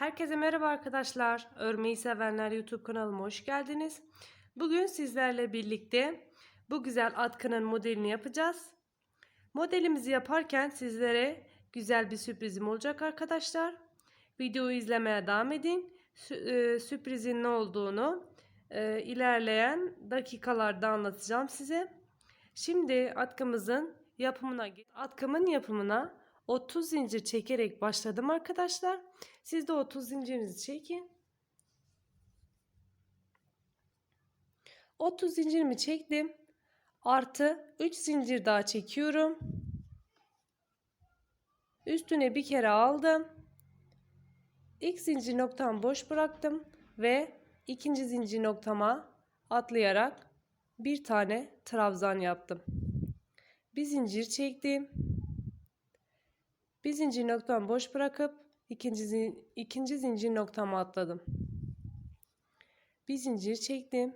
Herkese merhaba arkadaşlar. Örmeyi sevenler YouTube kanalıma hoş geldiniz. Bugün sizlerle birlikte bu güzel atkının modelini yapacağız. Modelimizi yaparken sizlere güzel bir sürprizim olacak arkadaşlar. Videoyu izlemeye devam edin. E, Sürprizin ne olduğunu e, ilerleyen dakikalarda anlatacağım size. Şimdi atkımızın yapımına atkımın yapımına 30 zincir çekerek başladım arkadaşlar. Siz de 30 zincirinizi çekin. 30 zincirimi çektim. Artı 3 zincir daha çekiyorum. Üstüne bir kere aldım. İlk zincir noktamı boş bıraktım ve ikinci zincir noktama atlayarak bir tane trabzan yaptım. Bir zincir çektim. Bir zincir noktamı boş bırakıp ikinci, ikinci zincir noktama atladım. Bir zincir çektim.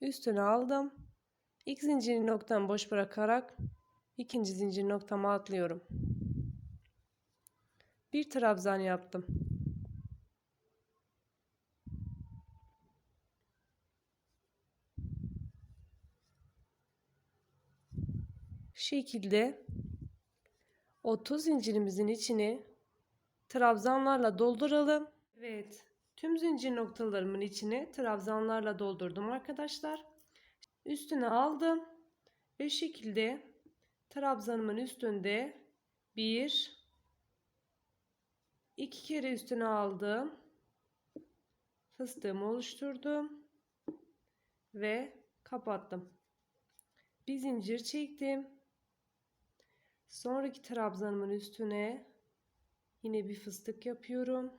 Üstüne aldım. İlk zincir noktamı boş bırakarak ikinci zincir noktama atlıyorum. Bir trabzan yaptım. şekilde 30 zincirimizin içini trabzanlarla dolduralım. Evet, tüm zincir noktalarımın içini trabzanlarla doldurdum arkadaşlar. Üstüne aldım ve şekilde trabzanımın üstünde bir iki kere üstüne aldım. Fıstığımı oluşturdum ve kapattım. Bir zincir çektim. Sonraki trabzanımın üstüne yine bir fıstık yapıyorum.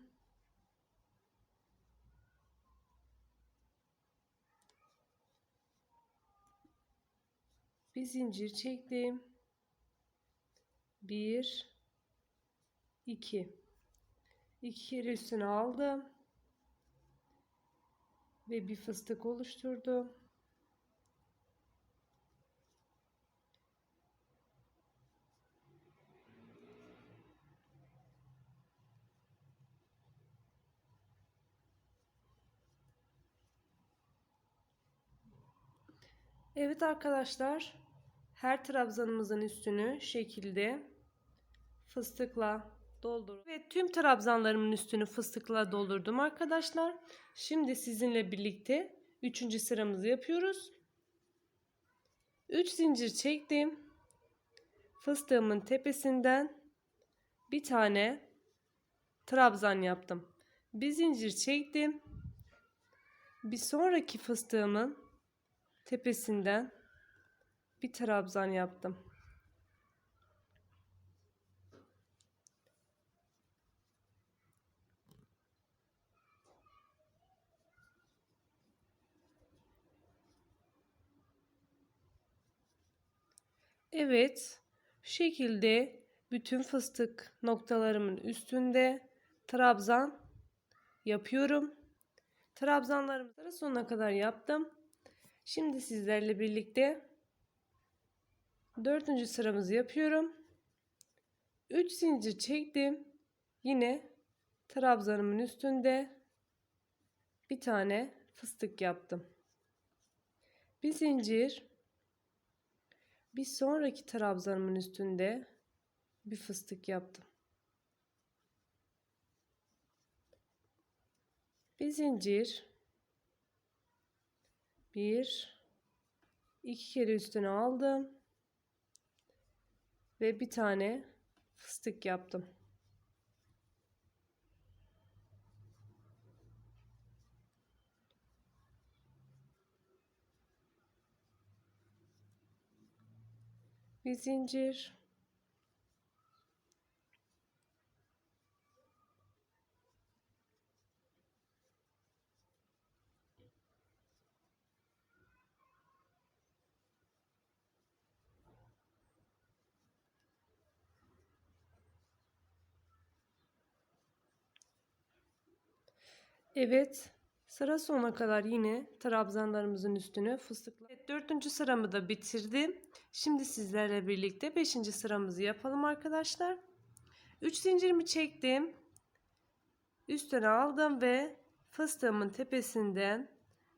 Bir zincir çektim. Bir, iki. İki kere üstüne aldım. Ve bir fıstık oluşturdum. Evet arkadaşlar her trabzanımızın üstünü şekilde fıstıkla doldurdum. Ve tüm trabzanlarımın üstünü fıstıkla doldurdum arkadaşlar. Şimdi sizinle birlikte 3. sıramızı yapıyoruz. 3 zincir çektim. Fıstığımın tepesinden bir tane trabzan yaptım. Bir zincir çektim. Bir sonraki fıstığımın tepesinden bir trabzan yaptım. Evet, şu şekilde bütün fıstık noktalarımın üstünde trabzan yapıyorum. Trabzanlarımı sonuna kadar yaptım. Şimdi sizlerle birlikte dördüncü sıramızı yapıyorum. 3 zincir çektim. Yine trabzanımın üstünde bir tane fıstık yaptım. Bir zincir bir sonraki trabzanımın üstünde bir fıstık yaptım. Bir zincir bir iki kere üstüne aldım ve bir tane fıstık yaptım. Bir zincir Evet. Sıra sonuna kadar yine trabzanlarımızın üstünü fıstıkla. Evet, dördüncü sıramı da bitirdim. Şimdi sizlerle birlikte beşinci sıramızı yapalım arkadaşlar. 3 zincirimi çektim. üstüne aldım ve fıstığımın tepesinden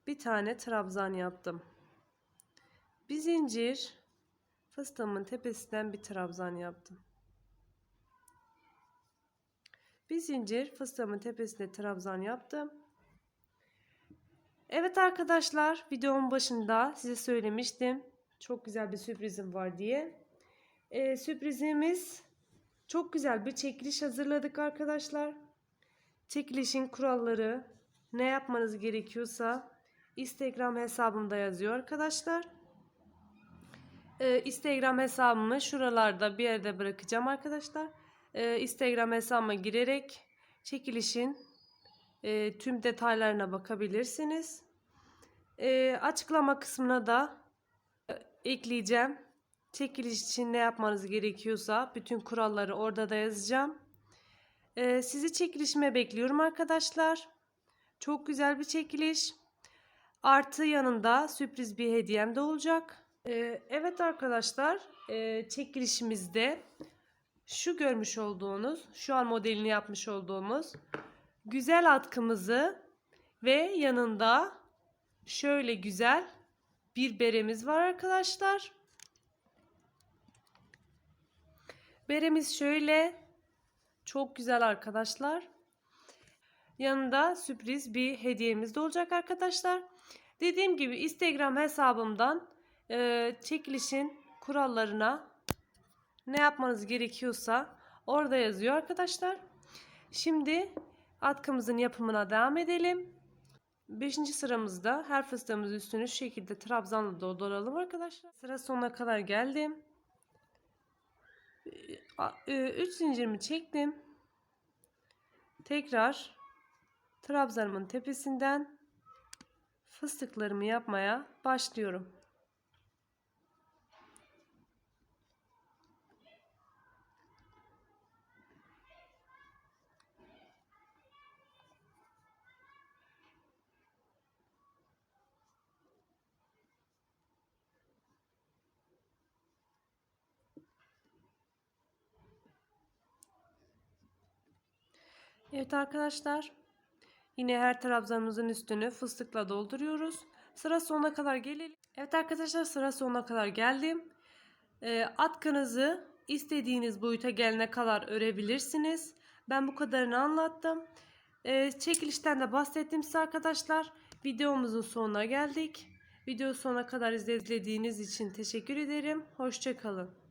bir tane trabzan yaptım. Bir zincir fıstığımın tepesinden bir trabzan yaptım. Bir zincir fıstığımın tepesinde trabzan yaptım. Evet arkadaşlar videomun başında size söylemiştim. Çok güzel bir sürprizim var diye. Ee, sürprizimiz çok güzel bir çekiliş hazırladık arkadaşlar. Çekilişin kuralları ne yapmanız gerekiyorsa Instagram hesabımda yazıyor arkadaşlar. Ee, Instagram hesabımı şuralarda bir yerde bırakacağım arkadaşlar. Ee, Instagram hesabıma girerek çekilişin e, tüm detaylarına bakabilirsiniz. E, açıklama kısmına da e, ekleyeceğim. Çekiliş için ne yapmanız gerekiyorsa bütün kuralları orada da yazacağım. E, sizi çekilişime bekliyorum arkadaşlar. Çok güzel bir çekiliş. Artı yanında sürpriz bir hediyem de olacak. E, evet arkadaşlar e, çekilişimizde şu görmüş olduğunuz, şu an modelini yapmış olduğumuz güzel atkımızı ve yanında şöyle güzel bir beremiz var arkadaşlar. Beremiz şöyle çok güzel arkadaşlar. Yanında sürpriz bir hediyemiz de olacak arkadaşlar. Dediğim gibi Instagram hesabımdan e, çekilişin kurallarına ne yapmanız gerekiyorsa orada yazıyor arkadaşlar. Şimdi atkımızın yapımına devam edelim. Beşinci sıramızda her fıstığımız üstünü şu şekilde trabzanla dolduralım arkadaşlar. Sıra sonuna kadar geldim. 3 zincirimi çektim. Tekrar trabzanımın tepesinden fıstıklarımı yapmaya başlıyorum. Evet arkadaşlar. Yine her trabzanımızın üstünü fıstıkla dolduruyoruz. Sıra sonuna kadar gelelim. Evet arkadaşlar sıra sonuna kadar geldim. E, atkınızı istediğiniz boyuta gelene kadar örebilirsiniz. Ben bu kadarını anlattım. E, çekilişten de bahsettim size arkadaşlar. Videomuzun sonuna geldik. Video sonuna kadar izlediğiniz için teşekkür ederim. Hoşçakalın.